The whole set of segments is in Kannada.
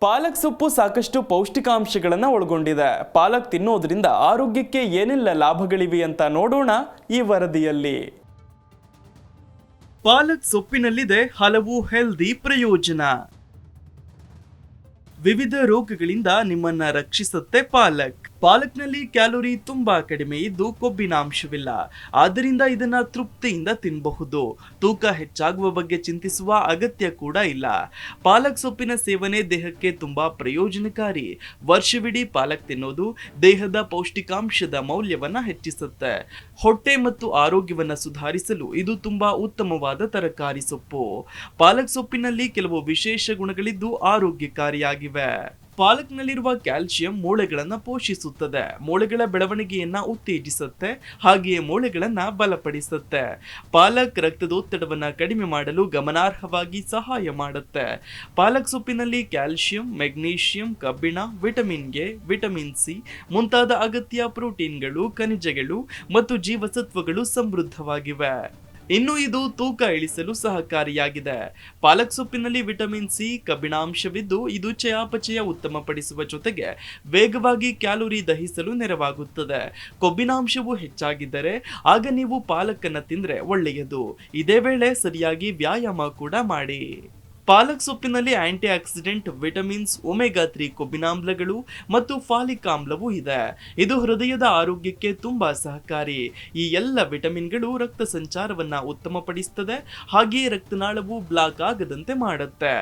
ಪಾಲಕ್ ಸೊಪ್ಪು ಸಾಕಷ್ಟು ಪೌಷ್ಟಿಕಾಂಶಗಳನ್ನು ಒಳಗೊಂಡಿದೆ. ಪಾಲಕ್ ತಿನ್ನೋದ್ರಿಂದ ಆರೋಗ್ಯಕ್ಕೆ ಏನೆಲ್ಲ ಲಾಭಗಳಿವೆ ಅಂತ ನೋಡೋಣ ಈ ವರದಿಯಲ್ಲಿ. ಪಾಲಕ್ ಸೊಪ್ಪಿನಲ್ಲಿದೆ ಹಲವು ಹೆಲ್ದಿ ಪ್ರಯೋಜನ. ವಿವಿಧ ರೋಗಗಳಿಂದ ನಿಮ್ಮನ್ನ ರಕ್ಷಿಸುತ್ತೆ ಪಾಲಕ್. ಪಾಲಕ್ನಲ್ಲಿ ಕ್ಯಾಲೋರಿ ತುಂಬಾ ಕಡಿಮೆ ಇದ್ದು ಕೊಬ್ಬಿನ ಅಂಶವಿಲ್ಲ. ಆದ್ದರಿಂದ ಇದನ್ನ ತೃಪ್ತಿಯಿಂದ ತಿನ್ನಬಹುದು ತೂಕ ಹೆಚ್ಚಾಗುವ ಬಗ್ಗೆ ಚಿಂತಿಸುವ ಅಗತ್ಯ ಕೂಡ ಇಲ್ಲ. ಪಾಲಕ್ ಸೊಪ್ಪಿನ ಸೇವನೆ ದೇಹಕ್ಕೆ ತುಂಬಾ ಪ್ರಯೋಜನಕಾರಿ. ವರ್ಷವಿಡೀ ಪಾಲಕ್ ತಿನ್ನೋದು ದೇಹದ ಪೌಷ್ಟಿಕಾಂಶದ ಮೌಲ್ಯವನ್ನ ಹೆಚ್ಚಿಸುತ್ತೆ. ಹೊಟ್ಟೆ ಮತ್ತು ಆರೋಗ್ಯವನ್ನ ಸುಧಾರಿಸಲು ಇದು ತುಂಬಾ ಉತ್ತಮವಾದ ತರಕಾರಿ ಸೊಪ್ಪು. ಪಾಲಕ್ ಸೊಪ್ಪಿನಲ್ಲಿ ಕೆಲವು ವಿಶೇಷ ಗುಣಗಳಿದ್ದು ಆರೋಗ್ಯಕಾರಿಯಾಗಿವೆ. ಪಾಲಕ್ನಲ್ಲಿರುವ ಕ್ಯಾಲ್ಸಿಯಂ ಮೂಳೆಗಳನ್ನು ಪೋಷಿಸುತ್ತದೆ. ಮೂಳೆಗಳ ಬೆಳವಣಿಗೆಯನ್ನ ಉತ್ತೇಜಿಸುತ್ತೆ, ಹಾಗೆಯೇ ಮೂಳೆಗಳನ್ನ ಬಲಪಡಿಸುತ್ತೆ. ಪಾಲಕ್ ರಕ್ತದೊತ್ತಡವನ್ನ ಕಡಿಮೆ ಮಾಡಲು ಗಮನಾರ್ಹವಾಗಿ ಸಹಾಯ ಮಾಡುತ್ತೆ. ಪಾಲಕ್ ಸೊಪ್ಪಿನಲ್ಲಿ ಕ್ಯಾಲ್ಸಿಯಂ, ಮೆಗ್ನೀಷಿಯಂ, ಕಬ್ಬಿಣ, ವಿಟಮಿನ್ ಎ, ವಿಟಮಿನ್ ಸಿ ಮುಂತಾದ ಅಗತ್ಯ ಪ್ರೋಟೀನ್ಗಳು, ಖನಿಜಗಳು ಮತ್ತು ಜೀವಸತ್ವಗಳು ಸಮೃದ್ಧವಾಗಿವೆ. ಇನ್ನು ಇದು ತೂಕ ಇಳಿಸಲು ಸಹಕಾರಿಯಾಗಿದೆ. ಪಾಲಕ್ ಸೊಪ್ಪಿನಲ್ಲಿ ವಿಟಮಿನ್ ಸಿ, ಕಬ್ಬಿಣಾಂಶವಿದ್ದು ಇದು ಚಯಾಪಚಯ ಉತ್ತಮಪಡಿಸುವ ಜೊತೆಗೆ ವೇಗವಾಗಿ ಕ್ಯಾಲೋರಿ ದಹಿಸಲು ನೆರವಾಗುತ್ತದೆ. ಕೊಬ್ಬಿನಾಂಶವು ಹೆಚ್ಚಾಗಿದ್ದರೆ ಆಗ ನೀವು ಪಾಲಕನ್ನು ತಿಂದರೆ ಒಳ್ಳೆಯದು. ಇದೇ ವೇಳೆ ಸರಿಯಾಗಿ ವ್ಯಾಯಾಮ ಕೂಡ ಮಾಡಿ. ಪಾಲಕ್ ಸೊಪ್ಪಿನಲ್ಲಿ antioxidant vitamins, omega three ಕೊಬ್ಬಿನಾಮ್ಲಗಳು ಮತ್ತು ಫಾಲಿಕ್ ಆಮ್ಲವೂ ಇದೆ. ಇದು ಹೃದಯದ ಆರೋಗ್ಯಕ್ಕೆ ತುಂಬಾ ಸಹಕಾರಿ. ಈ ಎಲ್ಲ ವಿಟಮಿನ್ಗಳು ರಕ್ತ ಸಂಚಾರವನ್ನ ಉತ್ತಮಪಡಿಸುತ್ತದೆ ಹಾಗೆಯೇ ರಕ್ತನಾಳವು ಬ್ಲಾಕ್ ಆಗದಂತೆ ಮಾಡುತ್ತೆ.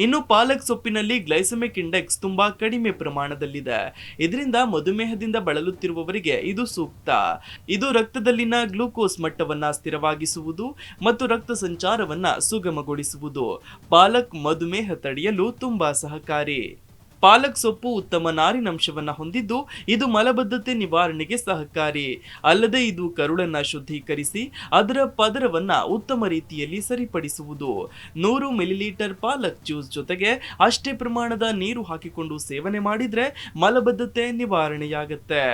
ಇನ್ನು ಪಾಲಕ್ ಸೊಪ್ಪಿನಲ್ಲಿ ಗ್ಲೈಸಮಿಕ್ ಇಂಡೆಕ್ಸ್ ತುಂಬಾ ಕಡಿಮೆ ಪ್ರಮಾಣದಲ್ಲಿದೆ. ಇದರಿಂದ ಮಧುಮೇಹದಿಂದ ಬಳಲುತ್ತಿರುವವರಿಗೆ ಇದು ಸೂಕ್ತ. ಇದು ರಕ್ತದಲ್ಲಿನ ಗ್ಲೂಕೋಸ್ ಮಟ್ಟವನ್ನ ಸ್ಥಿರವಾಗಿಸುವುದು ಮತ್ತು ರಕ್ತ ಸಂಚಾರವನ್ನ ಸುಗಮಗೊಳಿಸುವುದು. ಪಾಲಕ್ ಮಧುಮೇಹ ತಡೆಯಲು ತುಂಬಾ ಸಹಕಾರಿ. ಪಾಲಕ್ ಸೊಪ್ಪು ಉತ್ತಮ ನಾರಿನಂಶವನ್ನು ಹೊಂದಿದ್ದು ಇದು ಮಲಬದ್ಧತೆ ನಿವಾರಣೆಗೆ ಸಹಕಾರಿ. ಅಲ್ಲದೆ ಇದು ಕರುಳನ್ನ ಶುದ್ಧೀಕರಿಸಿ ಅದರ ಪದರವನ್ನ ಉತ್ತಮ ರೀತಿಯಲ್ಲಿ ಸರಿಪಡಿಸುವುದು. ನೂರು ಮಿಲಿಲೀಟರ್ ಪಾಲಕ್ ಜ್ಯೂಸ್ ಜೊತೆಗೆ ಅಷ್ಟೇ ಪ್ರಮಾಣದ ನೀರು ಹಾಕಿಕೊಂಡು ಸೇವನೆ ಮಾಡಿದರೆ ಮಲಬದ್ಧತೆ ನಿವಾರಣೆಯಾಗತ್ತೆ.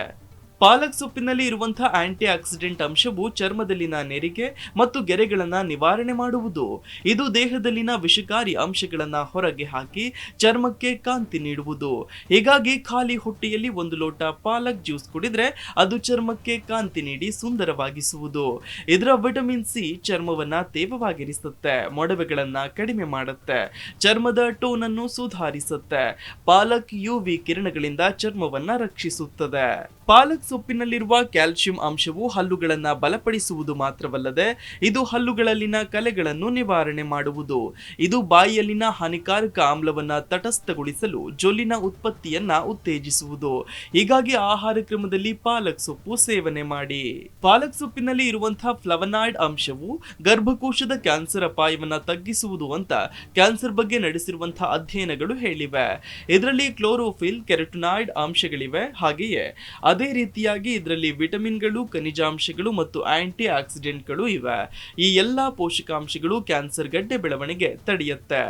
ಪಾಲಕ್ ಸೊಪ್ಪಿನಲ್ಲಿ ಇರುವಂತಹ ಆಂಟಿ ಆಕ್ಸಿಡೆಂಟ್ ಅಂಶವು ಚರ್ಮದಲ್ಲಿನ ನೆರಿಗೆ ಮತ್ತು ಗೆರೆಗಳನ್ನ ನಿವಾರಣೆ ಮಾಡುವುದು. ಇದು ದೇಹದಲ್ಲಿನ ವಿಷಕಾರಿ ಅಂಶಗಳನ್ನ ಹೊರಗೆ ಹಾಕಿ ಚರ್ಮಕ್ಕೆ ಕಾಂತಿ ನೀಡುವುದು. ಹೀಗಾಗಿ ಖಾಲಿ ಹೊಟ್ಟೆಯಲ್ಲಿ ಒಂದು ಲೋಟ ಪಾಲಕ್ ಜ್ಯೂಸ್ ಕುಡಿದ್ರೆ ಅದು ಚರ್ಮಕ್ಕೆ ಕಾಂತಿ ನೀಡಿ ಸುಂದರವಾಗಿಸುವುದು. ಇದರ ವಿಟಮಿನ್ ಸಿ ಚರ್ಮವನ್ನ ತೇವವಾಗಿರಿಸುತ್ತೆ, ಮೊಡವೆಗಳನ್ನ ಕಡಿಮೆ ಮಾಡುತ್ತೆ, ಚರ್ಮದ ಟೋನ್ ಅನ್ನು ಸುಧಾರಿಸುತ್ತೆ. ಪಾಲಕ್ ಯುವಿ ಕಿರಣಗಳಿಂದ ಚರ್ಮವನ್ನ ರಕ್ಷಿಸುತ್ತದೆ. ಪಾಲಕ್ ಸೊಪ್ಪಿನಲ್ಲಿರುವ ಕ್ಯಾಲ್ಸಿಯಂ ಅಂಶವು ಹಲ್ಲುಗಳನ್ನು ಬಲಪಡಿಸುವುದು ಮಾತ್ರವಲ್ಲದೆ ಇದು ಹಲ್ಲುಗಳಲ್ಲಿನ ಕಲೆಗಳನ್ನು ನಿವಾರಣೆ ಮಾಡುವುದು. ಇದು ಬಾಯಿಯಲ್ಲಿನ ಹಾನಿಕಾರಕ ಆಮ್ಲವನ್ನು ತಟಸ್ಥಗೊಳಿಸಲು ಜೊಲ್ಲಿನ ಉತ್ಪತ್ತಿಯನ್ನ ಉತ್ತೇಜಿಸುವುದು. ಹೀಗಾಗಿ ಆಹಾರ ಕ್ರಮದಲ್ಲಿ ಪಾಲಕ್ ಸೊಪ್ಪು ಸೇವನೆ ಮಾಡಿ. ಪಾಲಕ್ ಸೊಪ್ಪಿನಲ್ಲಿ ಇರುವಂತಹ ಫ್ಲವನಾಯ್ಡ್ ಅಂಶವು ಗರ್ಭಕೋಶದ ಕ್ಯಾನ್ಸರ್ ಅಪಾಯವನ್ನ ತಗ್ಗಿಸುವುದು ಅಂತ ಕ್ಯಾನ್ಸರ್ ಬಗ್ಗೆ ನಡೆಸಿರುವಂತಹ ಅಧ್ಯಯನಗಳು ಹೇಳಿವೆ. ಇದರಲ್ಲಿ ಕ್ಲೋರೋಫಿಲ್, ಕೆರೆಟನಾಯ್ಡ್ ಅಂಶಗಳಿವೆ. ಹಾಗೆಯೇ ಅದೇ ರೀತಿಯಾಗಿ ಇದರಲ್ಲಿ ವಿಟಮಿನ್ಗಳು, ಖನಿಜಾಂಶಗಳು ಮತ್ತು ಆಂಟಿ ಆಕ್ಸಿಡೆಂಟ್ಗಳು ಇವೆ. ಈ ಎಲ್ಲ ಪೋಷಕಾಂಶಗಳು ಕ್ಯಾನ್ಸರ್ ಗಡ್ಡೆ ಬೆಳವಣಿಗೆ ತಡೆಯುತ್ತೆ.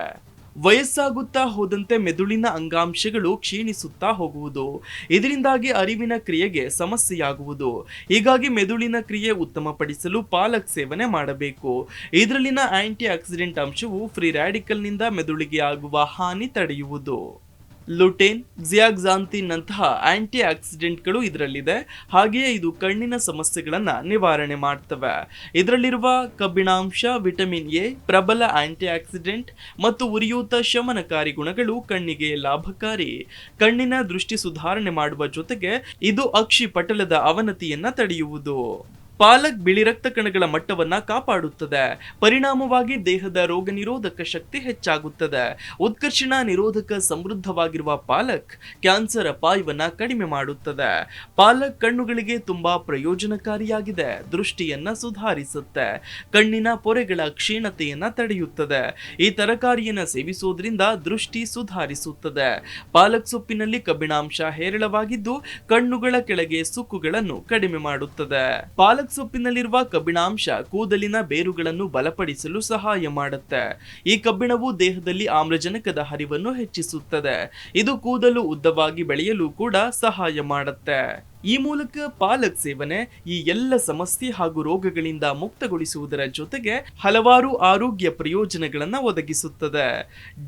ವಯಸ್ಸಾಗುತ್ತಾ ಹೋದಂತೆ ಮೆದುಳಿನ ಅಂಗಾಂಶಗಳು ಕ್ಷೀಣಿಸುತ್ತಾ ಹೋಗುವುದು. ಇದರಿಂದಾಗಿ ಅರಿವಿನ ಕ್ರಿಯೆಗೆ ಸಮಸ್ಯೆಯಾಗುವುದು. ಹೀಗಾಗಿ ಮೆದುಳಿನ ಕ್ರಿಯೆ ಉತ್ತಮಪಡಿಸಲು ಪಾಲಕ್ ಸೇವನೆ ಮಾಡಬೇಕು. ಇದರಲ್ಲಿನ ಆಂಟಿ ಆಕ್ಸಿಡೆಂಟ್ ಅಂಶವು ಫ್ರೀ ರ್ಯಾಡಿಕಲ್ನಿಂದ ಮೆದುಳಿಗೆ ಆಗುವ ಹಾನಿ ತಡೆಯುವುದು. ಲುಟೇನ್ ಜಿಯಾಕ್ಸಾಂತಿನ್ ನಂತಹ ಆಂಟಿ ಆಕ್ಸಿಡೆಂಟ್ಗಳು ಇದರಲ್ಲಿದೆ. ಹಾಗೆಯೇ ಇದು ಕಣ್ಣಿನ ಸಮಸ್ಯೆಗಳನ್ನು ನಿವಾರಣೆ ಮಾಡ್ತವೆ. ಇದರಲ್ಲಿರುವ ಕಬ್ಬಿಣಾಂಶ, ವಿಟಮಿನ್ ಎ, ಪ್ರಬಲ ಆಂಟಿ ಆಕ್ಸಿಡೆಂಟ್ ಮತ್ತು ಉರಿಯೂತ ಶಮನಕಾರಿ ಗುಣಗಳು ಕಣ್ಣಿಗೆ ಲಾಭಕಾರಿ. ಕಣ್ಣಿನ ದೃಷ್ಟಿ ಸುಧಾರಣೆ ಮಾಡುವ ಜೊತೆಗೆ ಇದು ಅಕ್ಷಿ ಪಟಲದ ಅವನತಿಯನ್ನು ತಡೆಯುವುದು. ಪಾಲಕ್ ಬಿಳಿ ರಕ್ತ ಕಣಗಳ ಮಟ್ಟವನ್ನ ಕಾಪಾಡುತ್ತದೆ. ಪರಿಣಾಮವಾಗಿ ದೇಹದ ರೋಗ ನಿರೋಧಕ ಶಕ್ತಿ ಹೆಚ್ಚಾಗುತ್ತದೆ. ಉತ್ಕರ್ಷಣ ನಿರೋಧಕ ಸಮೃದ್ಧವಾಗಿರುವ ಪಾಲಕ್ ಕ್ಯಾನ್ಸರ್ ಅಪಾಯವನ್ನ ಕಡಿಮೆ ಮಾಡುತ್ತದೆ. ಪಾಲಕ್ ಕಣ್ಣುಗಳಿಗೆ ತುಂಬಾ ಪ್ರಯೋಜನಕಾರಿಯಾಗಿದೆ. ದೃಷ್ಟಿಯನ್ನ ಸುಧಾರಿಸುತ್ತೆ. ಕಣ್ಣಿನ ಪೊರೆಗಳ ಕ್ಷೀಣತೆಯನ್ನ ತಡೆಯುತ್ತದೆ. ಈ ತರಕಾರಿಯನ್ನು ಸೇವಿಸುವುದರಿಂದ ದೃಷ್ಟಿ ಸುಧಾರಿಸುತ್ತದೆ. ಪಾಲಕ್ ಸೊಪ್ಪಿನಲ್ಲಿ ಕಬ್ಬಿಣಾಂಶ ಹೇರಳವಾಗಿದ್ದು ಕಣ್ಣುಗಳ ಕೆಳಗೆ ಸುಕ್ಕುಗಳನ್ನು ಕಡಿಮೆ ಮಾಡುತ್ತದೆ. ಸೊಪ್ಪಿನಲ್ಲಿರುವ ಕಬ್ಬಿಣಾಂಶ ಕೂದಲಿನ ಬೇರುಗಳನ್ನು ಬಲಪಡಿಸಲು ಸಹಾಯ ಮಾಡುತ್ತೆ. ಈ ಕಬ್ಬಿಣವು ದೇಹದಲ್ಲಿ ಆಮ್ಲಜನಕದ ಹರಿವನ್ನು ಹೆಚ್ಚಿಸುತ್ತದೆ. ಇದು ಕೂದಲು ಉದ್ದವಾಗಿ ಬೆಳೆಯಲು ಕೂಡ ಸಹಾಯ ಮಾಡುತ್ತೆ. ಈ ಮೂಲಕ ಪಾಲಕ್ ಸೇವನೆ ಈ ಎಲ್ಲ ಸಮಸ್ಯೆ ಹಾಗೂ ರೋಗಗಳಿಂದ ಮುಕ್ತಗೊಳಿಸುವುದರ ಜೊತೆಗೆ ಹಲವಾರು ಆರೋಗ್ಯ ಪ್ರಯೋಜನಗಳನ್ನು ಒದಗಿಸುತ್ತದೆ.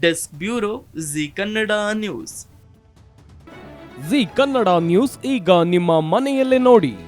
Desk bureau Zee Kannada news. Zee Kannada news ಈಗ ನಿಮ್ಮ ಮನೆಯಲ್ಲೇ ನೋಡಿ.